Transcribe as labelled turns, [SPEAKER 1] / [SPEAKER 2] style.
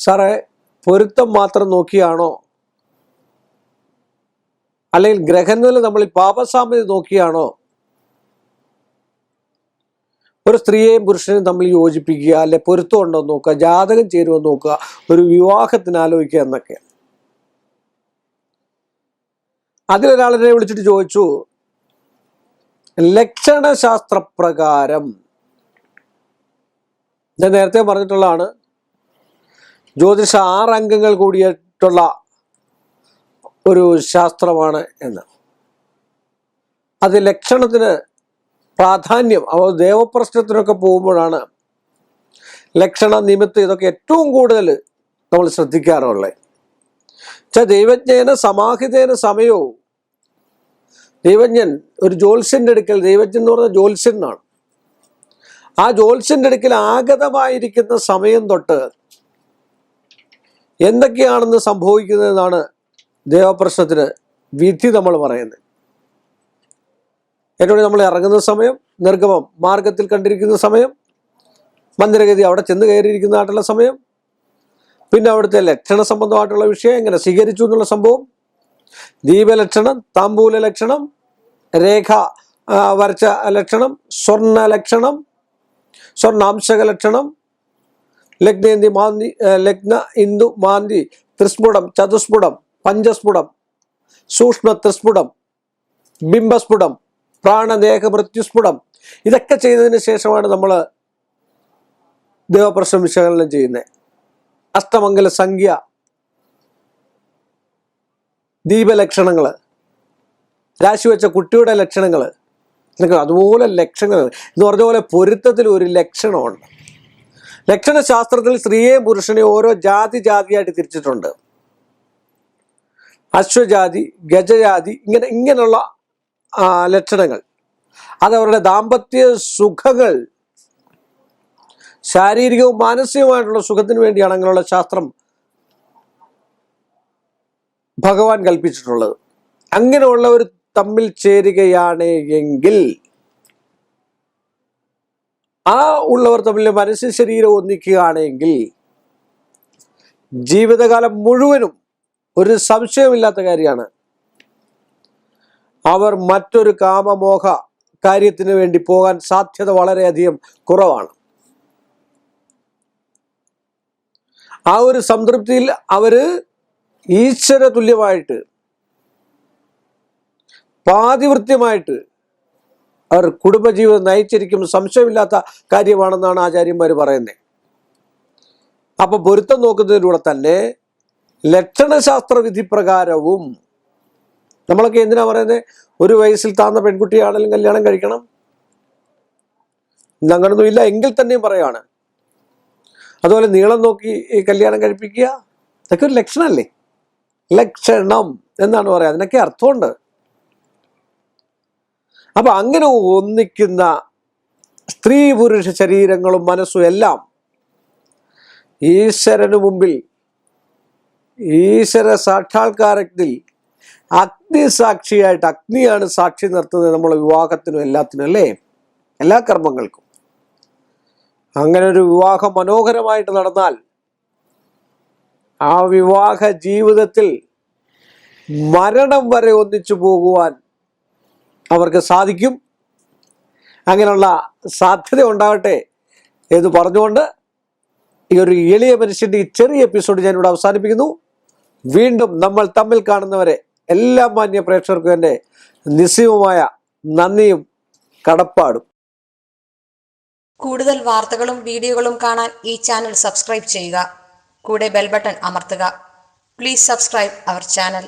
[SPEAKER 1] സാറേ പൊരുത്തം മാത്രം നോക്കിയാണോ? അല്ലെങ്കിൽ ഗ്രഹങ്ങളിൽ നമ്മൾ പാപസാമ്യത നോക്കിയാണോ? ഒരു സ്ത്രീയെയും പുരുഷനെയും തമ്മിൽ യോജിപ്പിക്കുക അല്ലെ പൊരുത്തം ഉണ്ടോ എന്ന് നോക്കുക ജാതകം ചേരുമോ നോക്കുക ഒരു വിവാഹത്തിന് ആലോചിക്കുക എന്നൊക്കെ. അതിലൊരാളിനെ വിളിച്ചിട്ട് ചോദിച്ചു ലക്ഷണശാസ്ത്രപ്രകാരം. ഞാൻ നേരത്തെ പറഞ്ഞിട്ടുള്ളതാണ് ജ്യോതിഷ ആറ് കൂടിയിട്ടുള്ള ഒരു ശാസ്ത്രമാണ് എന്ന്. അത് ലക്ഷണത്തിന് പ്രാധാന്യം അവ ദേവപ്രശ്നത്തിനൊക്കെ പോകുമ്പോഴാണ് ലക്ഷണ നിമിത്തം ഇതൊക്കെ ഏറ്റവും കൂടുതൽ നമ്മൾ ശ്രദ്ധിക്കാറുള്ളത്. വെച്ചാൽ ദൈവജ്ഞേന സമാഹിതേന സമയവും ദൈവജ്ഞൻ ഒരു ജ്യോത്സ്യന്റെ അടുക്കൽ ദൈവജ്ഞൻ എന്ന് പറഞ്ഞ ജ്യോത്സ്യൻ ആ ജ്യോത്സ്യന്റെ അടുക്കൽ ആഗതമായിരിക്കുന്ന സമയം തൊട്ട് എന്തൊക്കെയാണെന്ന് സംഭവിക്കുന്നതെന്നാണ് ദേവപ്രശ്നത്തിന് വിധി നമ്മൾ പറയുന്നത്. എന്നോട് നമ്മൾ ഇറങ്ങുന്ന സമയം നിർഗമം മാർഗത്തിൽ കണ്ടിരിക്കുന്ന സമയം മന്ദിരഗതി അവിടെ ചെന്ന് കയറിയിരിക്കുന്നതായിട്ടുള്ള സമയം പിന്നെ അവിടുത്തെ ലക്ഷണ സംബന്ധമായിട്ടുള്ള വിഷയം എങ്ങനെ സ്വീകരിച്ചു എന്നുള്ള സംഭവം ദീപലക്ഷണം താമ്പൂല ലക്ഷണം രേഖ വരച്ച ലക്ഷണം സ്വർണ ലക്ഷണം സ്വർണാംശക ലക്ഷണം ലഗ്നേന്തി മാന്തി ലഗ്ന ഇന്ദു മാന്തി ത്രിസ്ഫുടം ചതുസ്ഫുടം പഞ്ചസ്ഫുടം സൂക്ഷ്മ ത്രിസ്ഫുടം ബിംബസ്ഫുടം പ്രാണദേഹ മൃത്യുസ്ഫുടം. ഇതൊക്കെ ചെയ്തതിന് ശേഷമാണ് നമ്മൾ ദേവപ്രശ്നം വിശകലനം ചെയ്യുന്നത് അഷ്ടമംഗല സംഖ്യ ദീപലക്ഷണങ്ങൾ രാശി വെച്ച കുട്ടിയുടെ ലക്ഷണങ്ങൾ അതുപോലെ ലക്ഷണങ്ങൾ എന്ന് പറഞ്ഞ പോലെ പൊരുത്തത്തിൽ ഒരു ലക്ഷണമുണ്ട്. ലക്ഷണശാസ്ത്രത്തിൽ സ്ത്രീയെ പുരുഷനെ ഓരോ ജാതി ജാതിയായിട്ട് തിരിച്ചിട്ടുണ്ട്. അശ്വജാതി ഗജജാതി ഇങ്ങനെ ഇങ്ങനെയുള്ള ലക്ഷണങ്ങൾ. അത് അവരുടെ ദാമ്പത്യ സുഖങ്ങൾ ശാരീരികവും മാനസികവുമായിട്ടുള്ള സുഖത്തിന് വേണ്ടിയാണ് അങ്ങനെയുള്ള ശാസ്ത്രം ഭഗവാൻ കൽപ്പിച്ചിട്ടുള്ളത്. അങ്ങനെയുള്ളവർ തമ്മിൽ ചേരുകയാണ് എങ്കിൽ ആ ഉള്ളവർ തമ്മിൽ മനസ്സ് ശരീരം ഒന്നിക്കുകയാണെങ്കിൽ ജീവിതകാലം മുഴുവനും ഒരു സംശയമില്ലാത്ത കാര്യമാണ്. അവർ മറ്റൊരു കാമമോഹ കാര്യത്തിന് വേണ്ടി പോകാൻ സാധ്യത വളരെയധികം കുറവാണ്. ആ ഒരു സംതൃപ്തിയിൽ അവർ ഈശ്വര തുല്യമായിട്ട് പാതിവൃത്യമായിട്ട് അവർ കുടുംബജീവിതം നയിച്ചിരിക്കും സംശയമില്ലാത്ത കാര്യമാണെന്നാണ് ആചാര്യന്മാർ പറയുന്നത് അപ്പൊ പൊരുത്തം നോക്കുന്നതിലൂടെ തന്നെ ലക്ഷണശാസ്ത്ര വിധി പ്രകാരവും നമ്മളൊക്കെ എന്തിനാ പറയുന്നത് ഒരു വയസ്സിൽ താന്ന പെൺകുട്ടിയാണെങ്കിലും കല്യാണം കഴിക്കണം. അങ്ങനൊന്നും ഇല്ല എങ്കിൽ തന്നെയും പറയാണ്. അതുപോലെ നീളം നോക്കി കല്യാണം കഴിപ്പിക്കുക ഇതൊക്കെ ഒരു ലക്ഷണമല്ലേ ലക്ഷണം എന്നാണ് പറയുക. അതിനൊക്കെ അർത്ഥമുണ്ട്. അപ്പൊ അങ്ങനെ ഒന്നിക്കുന്ന സ്ത്രീ പുരുഷ ശരീരങ്ങളും മനസ്സും എല്ലാം ഈശ്വരന് മുമ്പിൽ ഈശ്വര സാക്ഷാത്കാരത്തിൽ അഗ്നി സാക്ഷിയായിട്ട് അഗ്നിയാണ് സാക്ഷി നിർത്തുന്നത് നമ്മളെ വിവാഹത്തിനും എല്ലാത്തിനും അല്ലേ? എല്ലാ കർമ്മങ്ങൾക്കും. അങ്ങനെ ഒരു വിവാഹം മനോഹരമായിട്ട് നടന്നാൽ ആ വിവാഹ ജീവിതത്തിൽ മരണം വരെ ഒന്നിച്ചു പോകുവാൻ അവർക്ക് സാധിക്കും. അങ്ങനെയുള്ള സാധ്യത ഉണ്ടാകട്ടെ എന്ന് പറഞ്ഞുകൊണ്ട് ഈ ഒരു എളിയ മനുഷ്യന്റെ ഈ ചെറിയ എപ്പിസോഡ് ഞാനിവിടെ അവസാനിപ്പിക്കുന്നു. വീണ്ടും നമ്മൾ തമ്മിൽ കാണുന്നവരെ എല്ലാ മാന്യ പ്രേക്ഷകർക്കും എന്റെ നിസ്സീമമായ നന്ദിയും കടപ്പാടും.
[SPEAKER 2] കൂടുതൽ വാർത്തകളും വീഡിയോകളും കാണാൻ ഈ ചാനൽ സബ്സ്ക്രൈബ് ചെയ്യുക. കൂടെ ബെൽബട്ടൺ അമർത്തുക. Please subscribe our channel.